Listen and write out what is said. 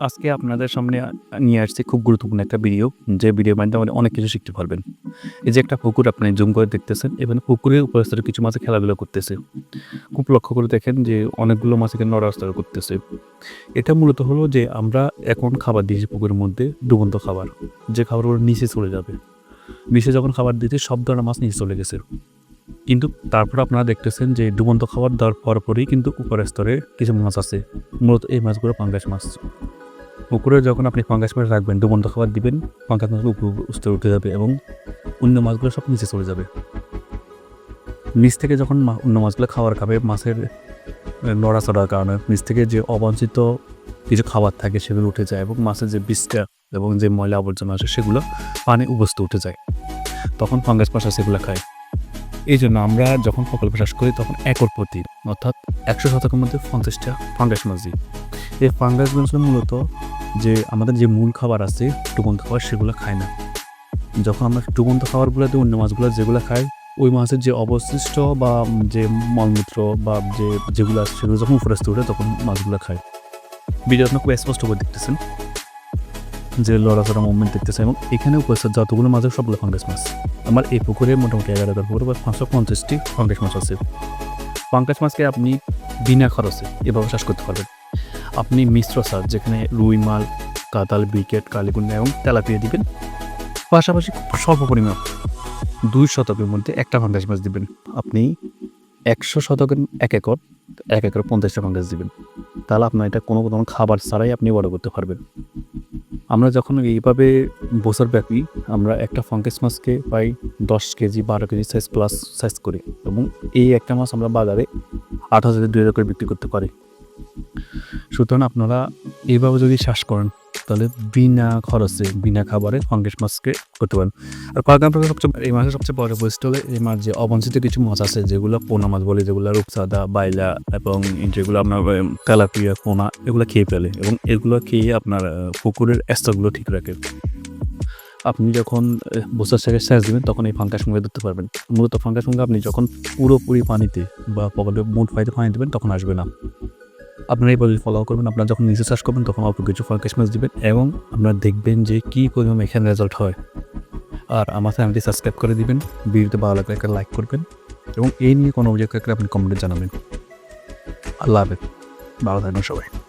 আজকে আপনাদের সামনে নিয়ে আসছি খুব গুরুত্বপূর্ণ একটা ভিডিও। যে ভিডিওর মাধ্যমে অনেক কিছু শিখতে পারবেন। এই যে একটা পুকুর আপনি জুম করে দেখতেছেন, এবং পুকুরের উপরস্তরে কিছু মাছে খেলাধুলা করতেছে। খুব লক্ষ্য করে দেখেন যে অনেকগুলো মাছ এখানে নড়াচড়া করতেছে। এটা মূলত হলো যে আমরা এখন খাবার দিয়েছি পুকুরের মধ্যে ডুবন্ত খাবার। যে খাবারগুলো নিচে চলে যাবে। নিচে যখন খাবার দিয়েছি সব ধরনের মাছ নিচে চলে গেছে। কিন্তু তারপর আপনারা দেখতেছেন যে ডুবন্ত খাবার দেওয়ার পরপরই কিন্তু উপরের স্তরে কিছু মাছ আছে। মূলত এই মাছগুলো পাঙ্গাস মাছ। পুকুরে যখন আপনি ফাঙ্গাস মাছ রাখবেন, ডুবন্ত খাবার দিবেন, পাঙ্গাস মাছগুলো উপর উঠে যাবে এবং অন্য মাছগুলো সব নিচে চলে যাবে। নিচ থেকে যখন অন্য মাছগুলো খাবার খাবে, মাছের নড়াচড়ার কারণে নিচ থেকে যে অবাঞ্ছিত কিছু খাবার থাকে সেগুলো উঠে যায় এবং মাছের যে বিষটা এবং যে ময়লা আবর্জনা আছে সেগুলো পানি উপস্থিত উঠে যায়। তখন ফাঙ্গাস আছে সেগুলো খায়। এই জন্য আমরা যখন প্রকল্প চাষ করি তখন একর প্রতি অর্থাৎ ১০০ শতকের মধ্যে ৫০ টা ফাঙ্গাস মাছ দিই। এই ফাঙ্গাসগুলো মূলত যে আমাদের যে মূল খাবার আছে ডুবন্ত খাবার সেগুলো খায় না। যখন আমরা ডুবন্ত খাবারগুলো দিই অন্য মাছগুলো যেগুলো খায়, ওই মাছের যে অবশিষ্ট বা যে মলমূত্র বা যে যেগুলো আছে সেগুলো যখন উপরে স্তরে ওঠে তখন মাছগুলো খায়। ভিডিও আপনারা খুব স্পষ্ট করে দেখতেছেন। যে লড়াচড়া মুভমেন্ট দেখতেছে এবং এখানে উপস্থিত যতগুলো মাছ আছে সবগুলো ফাঙ্গাস মাছ। আমার এই পুকুরে মোটামুটি ১১ হাজার পুকুরে বা ৫৫০ টি ফাঙ্গাস মাছ আছে। ফাঙ্গাস মাছকে আপনি বিনা খরচে এভাবে চাষ করতে পারবেন। আপনি মিশ্র সার যেখানে রুই মাল কাতাল, বিকেট কালিগুন্ডা এবং তেলাপিয়া দিবেন। পাশাপাশি খুব স্বল্প পরিমাণ ২ শতকের মধ্যে একটা ফাঙ্গাস মাছ দিবেন। আপনি ১০০ শতকের এক একর, ১ একরে ৫০ টা ফাঙ্গাস দিবেন। তাহলে আপনার এটা কোনো কোনো খাবার ছাড়াই আপনি বড় করতে পারবেন। আমরা যখন এইভাবে বছর ব্যাপী আমরা একটা ফাঙ্গাস মাছকে প্রায় ১০ kg ১২ kg size plus size করি এবং এই একটা মাছ আমরা বাজারে আট হাজার দুই হাজার করে বিক্রি করতে পারি। সুতরাং আপনারা এভাবে যদি শ্বাস করেন তাহলে বিনা খরচে, বিনা খাবারে ফাঙ্গাস মাছকে করতে পারেন। আর পাঙ্গাস মাছের সবচেয়ে এই মাছের সবচেয়ে বড় বৈশিষ্ট্য হলো এই মাছ যে অবাঞ্ছিত কিছু মাছ আছে যেগুলো পোনা মাছ বলে যেগুলো রূপচাঁদা, বাইলা এবং যেগুলো আপনার এ তেলাপিয়া, পোনা এগুলো খেয়ে ফেলে এবং এগুলো খেয়ে আপনার পুকুরের স্তরগুলো ঠিক রাখে। আপনি যখন বছর শেষে সেচ দিবেন তখন এই ফাঙ্গাস মুখে ধরতে পারবেন। মূলত ফাঙ্গাস মুখে আপনি যখন পুরোপুরি পানিতে বা পকেটে মোট পানিতে পানি দেবেন তখন আসবে না। আপনারা এই পদ্ধতি ফলো করবেন। আপনারা যখন নিজে চাষ করবেন, তখন অল্প কিছু ফাঙ্গাস মাছ দেবেন এবং আপনারা দেখবেন যে কী পরিমাণ এখানে রেজাল্ট হয়। আর আমার চ্যানেলটি সাবস্ক্রাইব করে দিবেন। ভিডিওতে ভালো লাগলে একটা লাইক করবেন এবং এই নিয়ে কোনো অভিযোগ থাকলে আপনি কমেন্টে জানাবেন। আল্লাহ হাফেজ। ভালো থাকবেন সবাই।